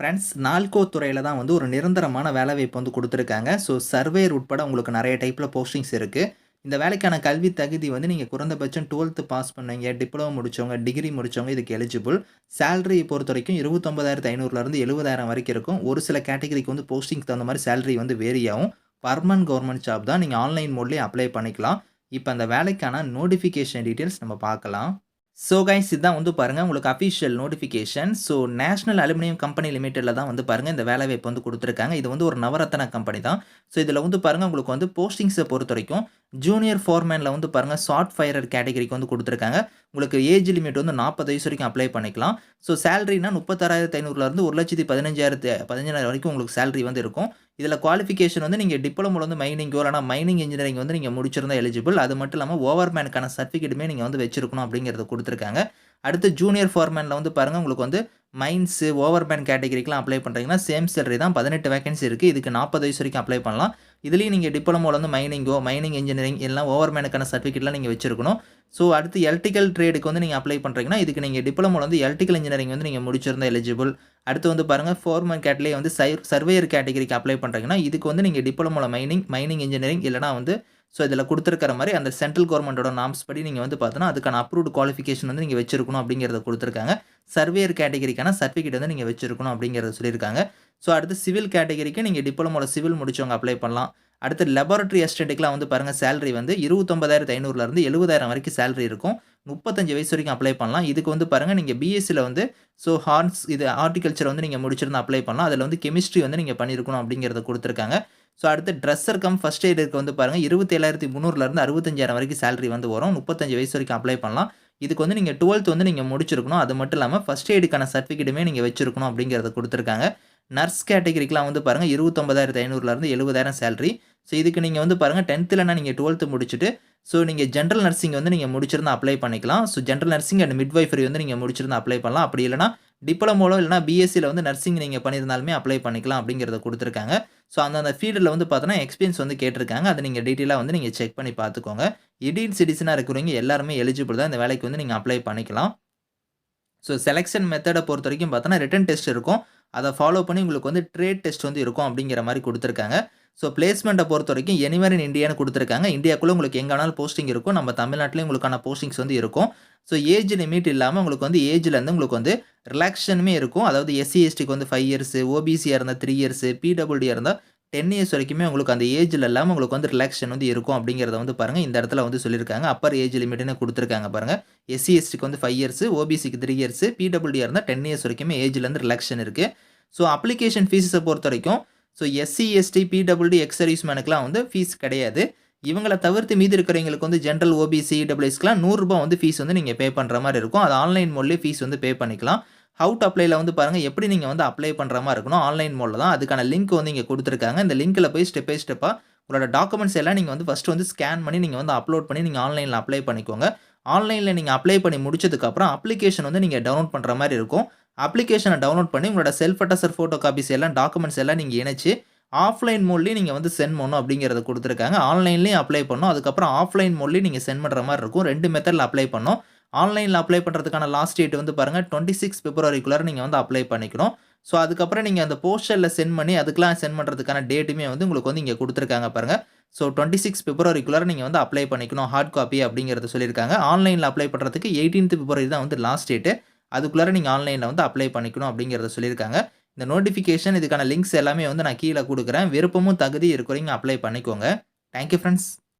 Friends NALCO துறையில் தான் வந்து ஒரு நிரந்தரமான வேலைவாய்ப்பு வந்து கொடுத்துருக்காங்க. ஸோ சர்வேர் உட்பட உங்களுக்கு நிறைய டைப்பில் போஸ்டிங்ஸ் இருக்குது இந்த வேலைக்கான கல்வி தகுதி வந்து நீங்கள் குறைந்தபட்சம் டுவெல்த்து பாஸ் பண்ணீங்க டிப்ளமோ முடித்தவங்க டிகிரி முடித்தவங்க இதுக்கு எலிஜிபிள் சேலரி பொறுத்த வரைக்கும் இருபத்தொம்பதாயிரத்து ஐநூறுலேருந்து எழுபதாயிரம் வரைக்கும் இருக்கும். ஒரு சில கேட்டகரிக்கு வந்து போஸ்டிங்க்கு தகுந்த மாதிரி சேலரி வந்து வேரி ஆகும். பர்மனன்ட் கவர்மெண்ட் ஜாப் தான். நீங்கள் ஆன்லைன் மோட்லேயே அப்ளை பண்ணிக்கலாம். இப்போ அந்த வேலைக்கான நோட்டிஃபிகேஷன் டீட்டெயில்ஸ் நம்ம பார்க்கலாம். ஸோ கைஸ் இதுதான் வந்து பாருங்கள் உங்களுக்கு official notification so national aluminium company லிமிட்டடில் தான் வந்து பாருங்கள் இந்த வேலை வாய்ப்பு வந்து கொடுத்துருக்காங்க. இது வந்து ஒரு நவரத்தன கம்பெனி தான். ஸோ இதில் வந்து பாருங்கள் உங்களுக்கு வந்து போஸ்டிங்ஸை பொறுத்த வரைக்கும் ஜூனியர் ஃபோர்மேனில் வந்து பாருங்கள் ஷார்ட் ஃபயரர் கேட்டகரிக்கு வந்து கொடுத்துருக்காங்க. உங்களுக்கு ஏஜ் லிமிட் வந்து நாற்பது வயசு வரைக்கும் அப்ளை பண்ணிக்கலாம். ஸோ சேலரினா முப்பத்தாறாயிரத்து ஐநூறுலேருந்து ஒரு லட்சத்தி பதினஞ்சாயிரத்து பதினஞ்சாயிரம் வரைக்கும் உங்களுக்கு சேலரி வந்து இருக்கும். இதில் குவாலிஃபிகேஷன் வந்து நீங்கள் டிப்ளமோவில் வந்து மைனிங்கோ இல்லைனா மைனிங் இன்ஜினியரிங் வந்து நீங்கள் முடிச்சிருந்தால் எலிஜிபிள் அது மட்டும் இல்லாமல் ஓவர்மேனுக்கான சர்டிஃபிகேட்டுமே நீங்கள் வந்து வச்சிருக்கணும் அப்படிங்கிறத கொடுத்துருக்காங்க. அடுத்து ஜூனியர் ஃபோர்மேனில் வந்து பாருங்கள் உங்களுக்கு வந்து மைன்ஸு ஓவர்மேன் கேட்டகரிக்கெலாம் அப்ளை பண்ணுறீங்கன்னா சேம் சேலரி தான் பதினெட்டு வேகன்சி இருக்குது இதுக்கு நாற்பது வயசு வரைக்கும் அப்ளை பண்ணலாம். இதுலேயும் நீங்கள் டிப்ளமோவில் வந்து மைனிங்கோ மைனிங் இன்ஜினியரிங் எல்லாம் ஓவர்மேனுக்கான சர்டிஃபிகேட்லாம் நீங்கள் வச்சிருக்கணும். ஸோ அடுத்து எலக்ட்ரிக்கல் ட்ரேடுக்கு வந்து நீங்கள் அப்ளை பண்ணுறீங்கன்னா இதுக்கு நீங்கள் டிப்ளமோவில் வந்து எலக்ட்ரிக்கல் இன்ஜினியரிங் வந்து நீங்கள் முடிச்சிருந்தா எலிஜிபிள் அடுத்து வந்து பாருங்கள் ஃபோர்மேன் கேட்லேயே வந்து சை சர்வேயர் கேட்டகரிக்கு அப்ளை பண்ணுறீங்கன்னா இதுக்கு வந்து நீங்கள் டிப்ளமோவில் மைனிங் மைனிங் இன்ஜினியரிங் இல்லைனா வந்து ஸோ இதில் கொடுத்துருக்கிற மாதிரி அந்த சென்ட்ரல் கவர்மெண்ட்டோட நாம்ஸ் படி நீங்கள் வந்து பார்த்தோன்னா அதுக்கான அப்ரூவ்டு குவாலிஃபிகேஷன் வந்து நீங்கள் வச்சிருக்கணும் அப்படிங்கிறத கொடுத்துருக்காங்க. சர்வேயர் கேட்டகரிக்கான சர்டிஃபிகேட் வந்து நீங்கள் வச்சிருக்கணும் அப்படிங்கிறத சொல்லியிருக்காங்க. ஸோ அடுத்து சிவில் கேட்டகரிக்கு நீங்கள் டிப்ளமோட சிவில் முடிச்சவங்க அப்ளை பண்ணலாம். அடுத்து லெபார்ட்டரி அசிஸ்டண்ட்டுக்குலாம் வந்து பாருங்கள் சேலரி வந்து இருபத்தொம்பதாயிரத்து ஐநூறுலேருந்து எழுபதாயிரம் வரைக்கும் சேலரி இருக்கும். முப்பத்தஞ்சு வயசு வரைக்கும் அப்ளை பண்ணலாம். இதுக்கு வந்து பாருங்கள் நீங்கள் பிஎஸ்சியில் வந்து ஸோ ஹார்ன்ஸ் இது ஹார்டிகல்ச்சர் வந்து நீங்கள் முடிச்சிருந்தா அப்ளை பண்ணலாம். அதில் வந்து கெமிஸ்ட்ரி வந்து நீங்கள் பண்ணியிருக்கணும் அப்படிங்கிறத கொடுத்துருக்காங்க. ஸோ அடுத்து ட்ரெஸ்ஸர் கம் ஃபஸ்ட் எய்டுக்கு வந்து பாருங்கள் இருபத்தேழாயிரத்தி முந்நூறுலேருந்து அறுபத்தஞ்சாயிரம் வரைக்கும் சேலரி வந்து வரும். முப்பத்தஞ்சு வயசு வரைக்கும் அப்ளை பண்ணலாம். இதுக்கு வந்து நீங்கள் டுவெல்த் வந்து நீங்கள் முடிச்சிருக்கணும். அது மட்டும் இல்லாமல் ஃபஸ்ட் எய்டுக்கான சர்டிஃபிகேட்டுமே நீங்கள் வச்சிருக்கணும் அப்படிங்கிறத கொடுத்துருக்காங்க. நர்ஸ் கேட்டகரிக்கெலாம் வந்து பாருங்கள் இருபத்தொம்பதாயிரத்து ஐநூறுலேருந்து எழுபதாயிரம் சேலரி ஸோ இதுக்கு நீங்கள் வந்து பாருங்கள் டென்த்துலனா நீங்கள் டுவெல்த்து முடிச்சுட்டு ஸோ நீங்கள் ஜென்ரல் நர்சிங் வந்து நீங்கள் முடிச்சிருந்தா அப்ளை பண்ணிக்கலாம். So general nursing and midwifery வந்து நீங்கள் முடிச்சிருந்தா அப்ளை பண்ணலாம். அப்படி இல்லைனா டிப்ளமோலோ இல்லைனா பிஎஸ்சியில் வந்து நர்சிங் நீங்கள் பண்ணியிருந்தாலுமே அப்ளை பண்ணிக்கலாம் அப்படிங்கிறத கொடுத்துருக்காங்க. ஸோ அந்தந்த ஃபீல்டில் வந்து பார்த்தோன்னா எக்ஸ்பீரியன்ஸ் வந்து கேட்டிருக்காங்க. அதை நீங்கள் டீட்டெயிலாக வந்து நீங்கள் செக் பண்ணி பார்த்துக்கோங்க. இடியன் சிட்டிசனாக இருக்கிறவங்க எல்லாருமே எலிஜிபிள் தான் இந்த வேலைக்கு வந்து நீங்கள் அப்ளை பண்ணிக்கலாம். ஸோ செலெக்ஷன் மெத்தடை பொறுத்த வரைக்கும் பார்த்தோன்னா ரிட்டன் டெஸ்ட் இருக்கும். அதை ஃபாலோ பண்ணி உங்களுக்கு வந்து ட்ரேட் டெஸ்ட் வந்து இருக்கும் அப்படிங்கிற மாதிரி கொடுத்துருக்காங்க. ஸோ பிளேஸ்மெண்ட்டை பொறுத்த வரைக்கும் எனிவேர் இன் இந்தியான்னு கொடுத்துருக்காங்க. இந்தியாக்குள்ளே உங்களுக்கு எங்கேனாலும் போஸ்டிங் இருக்கும். நம்ம தமிழ்நாட்டிலையும் உங்களுக்கான போஸ்டிங்ஸ் வந்து இருக்கும். ஸோ ஏஜ் லிமிட் இல்லாமல் உங்களுக்கு வந்து ஏஜ்லேருந்து உங்களுக்கு வந்து ரிலாக்ஷனுமே இருக்கும். அதாவது எஸ்சி எஸ்டிக்கு வந்து ஃபைவ் இயர்ஸு ஓபிசியாக இருந்தால் த்ரீ இயர்ஸு பிடபிள்யூடியாக இருந்தால் டென் இயர்ஸ் வரைக்குமே உங்களுக்கு அந்த ஏஜில் இல்லாமல் உங்களுக்கு வந்து ரிலாக்ஷன் வந்து இருக்கும் அப்படிங்கிறத வந்து பாருங்கள் இந்த இடத்துல வந்து சொல்லியிருக்காங்க. அப்பர் ஏஜ் லிமிட்னு கொடுத்துருக்காங்க பாருங்கள் எஸ்சி எஸ்டிக்கு வந்து ஃபைவ் இயர்ஸு ஓபிசிக்கு த்ரீ இயர்ஸு பிடபிள்யூடியாக இருந்தால் டென் இயர்ஸ் வரைக்குமே ஏஜ்லேருந்து ரிலாக்ஷன் இருக்குது ஸோ அப்ளிகேஷன் ஃபீஸை பொறுத்த வரைக்கும் so SC ST PWD ex சர்வீஸ்மேனுக்குலாம் வந்து ஃபீஸ் கிடையாது. இவங்களை தவிர்த்து மீதி இருக்கிறவங்களுக்கு வந்து ஜென்ரல் ஓபிசி டபிள்யூஸ்க்குலாம் நூறுரூபா வந்து ஃபீஸ் வந்து நீங்கள் பே பண்ணுற மாதிரி இருக்கும். அது ஆன்லைன் மோட்லேயே ஃபீஸ் வந்து பே பண்ணிக்கலாம். ஹவுட் அப்ளைல வந்து பாருங்கள் எப்படி நீங்கள் வந்து அப்ளை பண்ணுற மாதிரி இருக்கணும். ஆன்லைன் மோடில் தான் அதுக்கான லிங்க் வந்து இங்கே கொடுத்துருக்காங்க. இந்த லிங்க்கில் போய் ஸ்டெப் பை ஸ்டெப்பாக உங்களோட டாக்குமெண்ட்ஸ் எல்லாம் நீங்கள் வந்து ஃபஸ்ட்டு வந்து ஸ்கேன் பண்ணி நீங்கள் வந்து அப்லோட் பண்ணி நீங்கள் ஆன்லைனில் அப்ளை பண்ணிக்கோங்க. ஆன்லைனில் நீங்கள் அப்ளை பண்ணி முடிச்சதுக்கப்புறம் அப்ளிகேஷன் வந்து நீங்கள் டவுன்லோட் பண்ணுற மாதிரி இருக்கும். அப்ளிகேஷனை டவுன்லோட் பண்ணி உங்களோட செல்ஃப் அட்டசர் ஃபோட்டோ காப்பீஸ் எல்லாம் டாக்குமெண்ட்ஸ் எல்லாம் நீங்கள் இணைச்சி ஆஃப்லைன் மோட்லேயும் நீங்கள் வந்து சென்ட் பண்ணணும் அப்படிங்கிறத கொடுத்துருக்காங்க. ஆன்லைன்லேயும் அப்ளை பண்ணணும். அதுக்கப்புறம் ஆஃப்லைன் மோட்லேயும் நீங்கள் சென்ட் பண்ணுற மாதிரி இருக்கும். ரெண்டு மெத்தடில் அப்ளை பண்ணணும். ஆன்லைனில் அப்ளை பண்ணுறதுக்கான லாஸ்ட் டேட் வந்து பாருங்கள் டுவெண்ட்டி சிக்ஸ் பிப்ரவரிக்குள்ளே நீங்கள் வந்து அப்ளை பண்ணிக்கணும். ஸோ அதுக்கப்புறம் நீங்கள் அந்த போஸ்டரில் சென்ட் பண்ணி அதுக்கெலாம் சென்ட் பண்ணுறதுக்கான டேட்டுமே வந்து உங்களுக்கு வந்து இங்கே கொடுத்துருக்காங்க பாருங்கள் ஸோ டுவெண்ட்டி சிக்ஸ் பிப்ரவரிக்குள்ளே நீங்கள் வந்து அப்ளை பண்ணிக்கணும் ஹார்ட் காப்பி அப்படிங்கிறத சொல்லியிருக்காங்க. ஆன்லைனில் அப்ளை பண்ணுறதுக்கு எயிட்டீன்த் பிப்ரவரி தான் வந்து லாஸ்ட் டேட்டு அதுக்குள்ளார நீங்கள் ஆன்லைனில் வந்து அப்ளை பண்ணிக்கணும் அப்படிங்கிறத சொல்லியிருக்காங்க. இந்த நோட்டிஃபிகேஷன் இதுக்கான லிங்க்ஸ் எல்லாமே வந்து நான் கீழே கொடுக்குறேன். விருப்பமும் தகுதி இருக்கிறவங்க அப்ளை பண்ணிக்கோங்க. Thank you friends